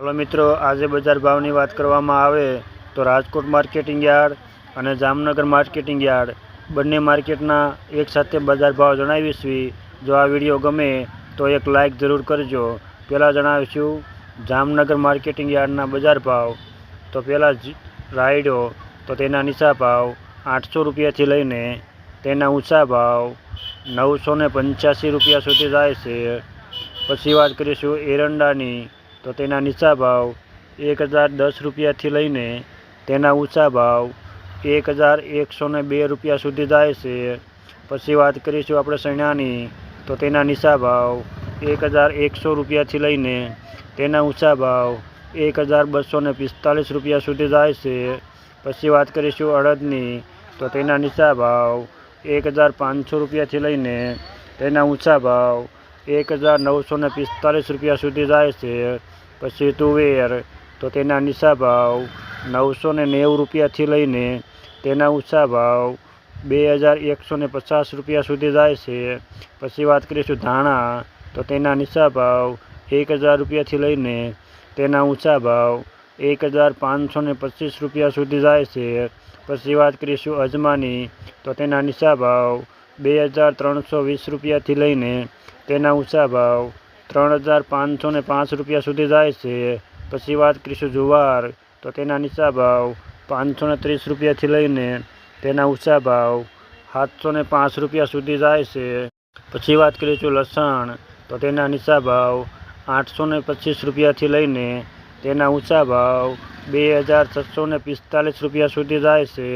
Hello મિત્રો, આજે બજાર ભાવની વાત કરવામાં આવે તો રાજકોટ માર્કેટિંગ યાર્ડ અને જામનગર માર્કેટિંગ યાર્ડ બંને માર્કેટના એકસાથે બજાર ભાવ જણાવીશું. જો આ વીડિયો ગમે તો એક લાઇક જરૂર કરજો. પહેલાં જણાવીશું જામનગર માર્કેટિંગ યાર્ડના બજાર ભાવ. તો પહેલાં જ રાયડો, તો તેના નીચા ભાવ આઠસો રૂપિયાથી લઈને તેના ઊંચા ભાવ નવસો પંચ્યાસી રૂપિયા સુધી જાય છે. પછી વાત કરીશું એરંડાની. તો તેના નીચા ભાવ એક હજાર દસ રૂપિયાથી લઈને તેના ઊંચા ભાવ એક હજાર એકસો બે રૂપિયા સુધી જાય છે. પછી વાત કરીશું આપણે ચણાની તો તેના નીચા ભાવ એક હજાર એકસો રૂપિયાથી લઈને તેના ઊંચા ભાવ એક હજાર બસો પિસ્તાલીસ રૂપિયા સુધી જાય છે. પછી વાત કરીશું અડદની, તો તેના નીચા ભાવ એક હજાર પાંચસો રૂપિયાથી લઈને તેના ઊંચા ભાવ એક હજાર નવસો પિસ્તાલીસ રૂપિયા સુધી જાય છે. પછી તુવેર, તો તેના નીચા ભાવ નવસો ને નેવું રૂપિયાથી લઈને તેના ઊંચા ભાવ બે હજાર એકસો ને પચાસ રૂપિયા સુધી જાય છે. પછી વાત કરીશું ધાણા, તો તેના નીચા ભાવ એક હજાર રૂપિયાથી લઈને તેના ઊંચા ભાવ એક હજાર પાંચસો ને પચીસ રૂપિયા સુધી જાય છે. પછી વાત કરીશું અજમાની, તો તેના નીચા ભાવ બે હજાર ત્રણસો વીસ રૂપિયાથી લઈને તેના ઊંચા ભાવ ત્રણ હજાર પાંચસો ને પાંચ રૂપિયા સુધી જાય છે. પછી વાત કરીશું જુવાર. તો તેના નીચા ભાવ પાંચસો ને ત્રીસ રૂપિયાથી લઈને તેના ઊંચા ભાવ સાતસો ને પાંચ રૂપિયા સુધી જાય છે. પછી વાત કરીશું લસણ. તો તેના નીચા ભાવ આઠસો ને પચીસ રૂપિયાથી લઈને તેના ઊંચા ભાવ બે હજાર છસો ને પિસ્તાલીસ રૂપિયા સુધી જાય છે.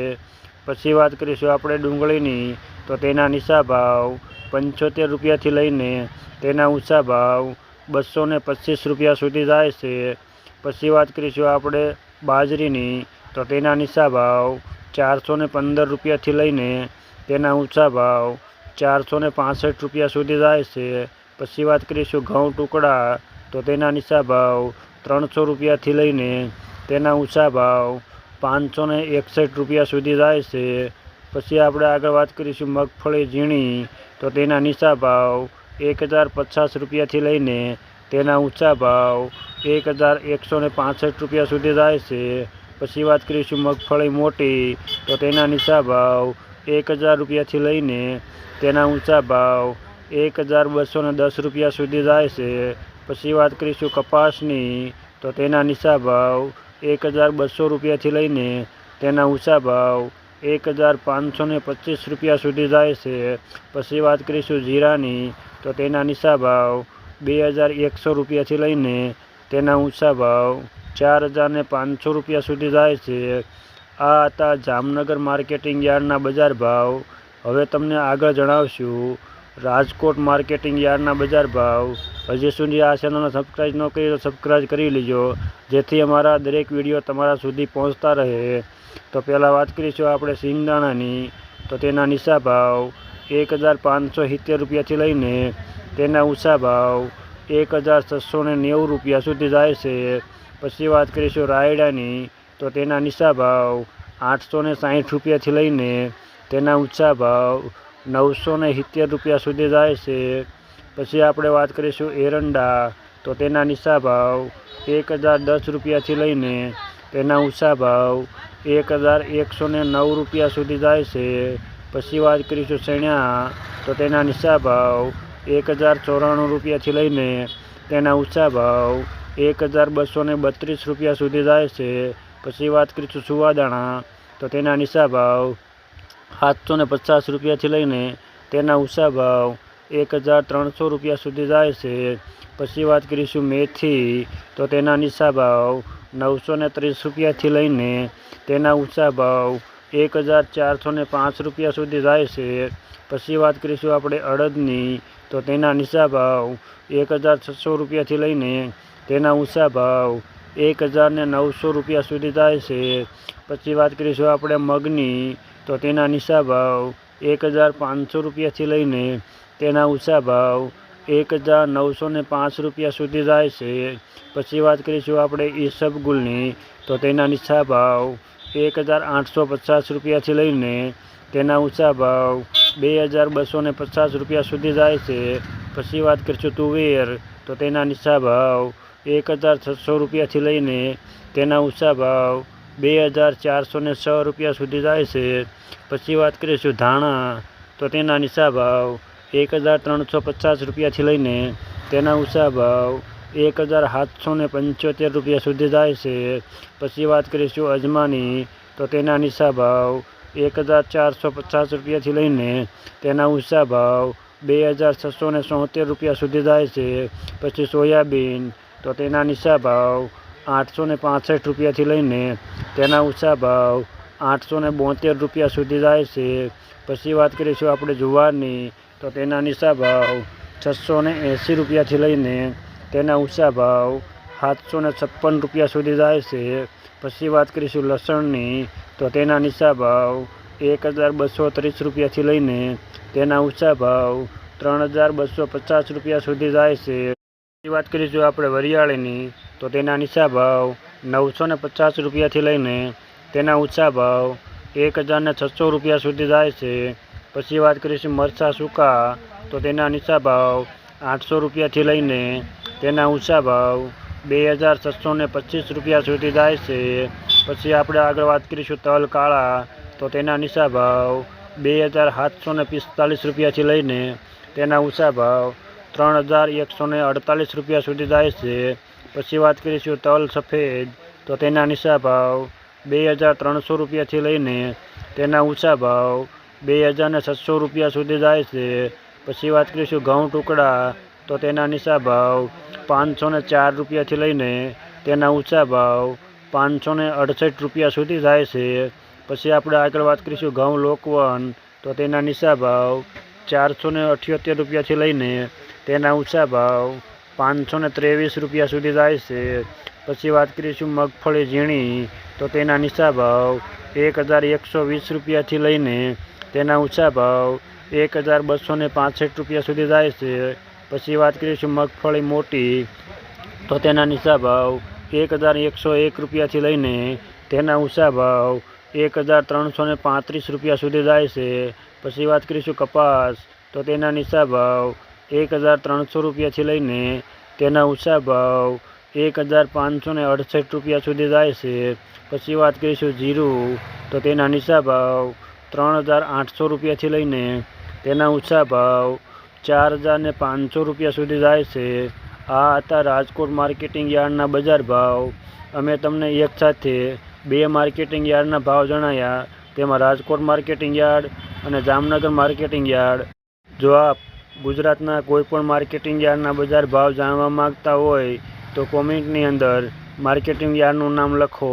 પછી વાત કરીશું આપણે ડુંગળીની. તો તેના નીચા ભાવ પંચોતેર રૂપિયાથી લઈને તેના ઊંચા ભાવ બસો ને પચીસ રૂપિયા સુધી જાય છે. પછી વાત કરીશું આપણે બાજરીની, તો તેના નીચા ભાવ ચારસો ને પંદર રૂપિયાથી લઈને તેના ઊંચા ભાવ ચારસો ને પાસઠ રૂપિયા સુધી જાય છે. પછી વાત કરીશું ઘઉં ટુકડા, તો તેના નીચા ભાવ ત્રણસો રૂપિયાથી લઈને તેના ઊંચા ભાવ પાંચસો એકસઠ રૂપિયા સુધી જાય છે. પછી આપણે આગળ વાત કરીશું મગફળી, ઝીણી તો તેના નીચા ભાવ એક હજાર પચાસ રૂપિયાથી લઈને તેના ઊંચા ભાવ એક હજાર એકસો ને પાસઠ રૂપિયા સુધી જાય છે. પછી વાત કરીશું મગફળી મોટી, તો તેના નીચા ભાવ એક હજાર રૂપિયાથી લઈને તેના ઊંચા ભાવ એક હજાર બસો ને દસ રૂપિયા સુધી જાય છે. પછી વાત કરીશું કપાસની, તો તેના નીચા ભાવ એક હજાર બસો રૂપિયાથી લઈને તેના ઊંચા ભાવ એક હજાર પાંચસો ને પચીસ રૂપિયા સુધી જાય છે. પછી વાત કરીશું જીરાની, તો તેના નીચા ભાવ બે હજાર એકસો રૂપિયાથી લઈને તેના ઊંચા ભાવ ચાર હજાર ને પાંચસો રૂપિયા સુધી જાય છે. આ હતા જામનગર માર્કેટિંગ યાર્ડના બજાર ભાવ. હવે તમને આગળ જણાવશું, રાજકોટ માર્કેટિંગ યાર્ડના બજાર ભાવ. હજી સુધી આ ચેનલને સબસ્ક્રાઈબ ન કરી તો સબસ્ક્રાઈબ કરી લેજો, જેથી અમારા દરેક વીડિયો તમારા સુધી પહોંચતા રહે. તો પહેલાં વાત કરીશું આપણે સિંગદાણાની. તો તેના નીચા ભાવ એક હજાર પાંચસો સિત્તેર રૂપિયાથી લઈને તેના ઊંચા ભાવ એક હજાર છસો ને નેવું રૂપિયા સુધી જાય છે. પછી વાત કરીશું રાયડાની. તો તેના નીચા ભાવ આઠસો ને સાઠ રૂપિયાથી લઈને તેના ઊંચા ભાવ નવસો ને સિત્તેર રૂપિયા સુધી જાય છે. પછી આપણે વાત કરીશું એરંડા. તો તેના નીચા ભાવ એક હજાર દસ રૂપિયાથી લઈને તેના ઊંચા ભાવ એક હજાર એકસો ને નવ રૂપિયા સુધી જાય છે. પછી વાત કરીશું ચણ્યા તો તેના નીચા ભાવ એક હજાર ચોરાણું રૂપિયાથી લઈને તેના ઊંચા ભાવ એક હજાર બસો ને બત્રીસ રૂપિયા સુધી જાય છે. પછી વાત કરીશું સુવાદાણા, તો તેના નીચા ભાવ સાતસો ને પચાસ રૂપિયાથી લઈને તેના ઊંચા ભાવ એક હજાર ત્રણસો રૂપિયા સુધી જાય છે. પછી વાત કરીશું મેથી. તો તેના નીચા ભાવ નવસો ને ત્રીસ રૂપિયાથી લઈને તેના ઊંચા ભાવ એક હજાર ચારસો ને પાંચ રૂપિયા સુધી જાય છે. પછી વાત કરીશું આપણે અડદની. તો તેના નીચા ભાવ એક હજાર છસો રૂપિયાથી લઈને તેના ઊંચા ભાવ એક હજાર ને નવસો રૂપિયા સુધી જાય છે. પછી વાત કરીશું આપણે મગની. તો તેના નીચા ભાવ એક હજાર પાંચસો રૂપિયાથી લઈને તેના ઊંચા ભાવ એક હજાર નવસો ને પાંચ રૂપિયા સુધી જાય છે. પછી વાત કરીશું આપણે ઈસબગુલની તો તેના નીચા ભાવ એક હજાર આઠસો પચાસ રૂપિયાથી લઈને તેના ઊંચા ભાવ બે હજાર બસો ને પચાસ રૂપિયા સુધી જાય છે. પછી વાત કરીશું તુવેર. તો તેના નીચા ભાવ એક હજાર છસો રૂપિયાથી લઈને તેના ઊંચા ભાવ બે હજાર ચારસો ને છ રૂપિયા સુધી જાય છે. પછી વાત કરીશું ધાણા. તો તેના નીચા ભાવ એક હજાર ત્રણસો પચાસ રૂપિયાથી લઈને તેના ઊંચા ભાવ એક હજાર સાતસો ને પંચોતેર રૂપિયા સુધી જાય છે. પછી વાત કરીશું અજમાની, તો તેના નીચા ભાવ એક હજાર ચારસો પચાસ રૂપિયાથી લઈને તેના ઊંચા ભાવ બે હજાર છસો ને સોતેર રૂપિયા સુધી જાય છે. પછી સોયાબીન, તો તેના નીચા ભાવ આઠસો ને પાસઠ રૂપિયાથી લઈને તેના ઊંચા ભાવ આઠસો ને બોતેર રૂપિયા સુધી જાય છે. પછી વાત કરીશું આપણે જુવારની તો તેના નીચા ભાવ છસો ને એંસી રૂપિયાથી લઈને તેના ઊંચા ભાવ સાતસો ને છપ્પન રૂપિયા સુધી જાય છે. પછી વાત કરીશું લસણની, તો તેના નીચા ભાવ એક હજાર બસો ત્રીસ રૂપિયાથી લઈને તેના ઊંચા ભાવ ત્રણ હજાર બસો પચાસ રૂપિયા સુધી જાય છે. પછી વાત કરીશું આપણે વરિયાળીની, તો તેના નીચા ભાવ નવસો ને પચાસ રૂપિયાથી લઈને તેના ઊંચા ભાવ એક હજાર ને છસો રૂપિયા સુધી જાય છે. પછી વાત કરીશું મરચાં સૂકા, તો તેના નીચા ભાવ આઠસો રૂપિયાથી લઈને તેના ઊંચા ભાવ બે હજાર છસો ને પચીસ રૂપિયા સુધી જાય છે. પછી આપણે આગળ વાત કરીશું તલ કાળા, તો તેના નીચા ભાવ બે હજાર સાતસો ને પિસ્તાલીસ રૂપિયાથી લઈને તેના ઊંચા ભાવ ત્રણ હજાર એકસો ને અડતાલીસ રૂપિયા સુધી જાય છે. પછી વાત કરીશું તલ સફેદ, તો તેના નીચા ભાવ બે હજાર ત્રણસો રૂપિયાથી લઈને તેના ઊંચા ભાવ બે હજારને છસો રૂપિયા સુધી જાય છે. પછી વાત કરીશું ઘઉં ટુકડા. તો તેના નીચા ભાવ પાંચસો ને ચાર રૂપિયાથી લઈને તેના ઊંચા ભાવ પાંચસો ને અડસઠ રૂપિયા સુધી જાય છે. પછી આપણે આગળ વાત કરીશું ઘઉં લોકવન. તો તેના નીચા ભાવ ચારસો ને અઠ્યોતેર રૂપિયાથી લઈને તેના ઊંચા ભાવ પાંચસો ને ત્રેવીસ રૂપિયા સુધી જાય છે. પછી વાત કરીશું મગફળી ઝીણી. તો તેના નીચા ભાવ એક હજાર એકસો વીસ રૂપિયાથી લઈને તેના ઊંચા ભાવ એક હજાર બસો ને રૂપિયા સુધી જાય છે. પછી વાત કરીશું મગફળી મોટી, તો તેના નીચા ભાવ એક હજાર એકસો એક રૂપિયાથી લઈને તેના ઊંચા ભાવ એક હજાર ત્રણસો ને પાંત્રીસ રૂપિયા સુધી જાય છે. પછી વાત કરીશું કપાસ, તો તેના નીચા ભાવ એક હજાર ત્રણસો રૂપિયાથી લઈને તેના ઊંચા ભાવ એક હજાર પાંચસો ને અડસઠ રૂપિયા સુધી જાય છે. પછી વાત કરીશું જીરું, તો તેના નીચા ભાવ ત્રણ હજાર આઠસો રૂપિયાથી લઈને તેના ઊંચા ભાવ ચાર હજાર ને પાંચસો રૂપિયા સુધી જાય છે. આ હતા રાજકોટ માર્કેટિંગ યાર્ડના બજાર ભાવ. અમે તમને એક સાથે બે માર્કેટિંગ યાર્ડના ભાવ જણાયા. તેમાં રાજકોટ માર્કેટિંગ યાર્ડ અને જામનગર માર્કેટિંગ યાર્ડ. જો આપ ગુજરાતના કોઈપણ માર્કેટિંગ યાર્ડના બજાર ભાવ જાણવા માગતા હોય તો કોમેન્ટની અંદર માર્કેટિંગ યાર્ડનું નામ લખો.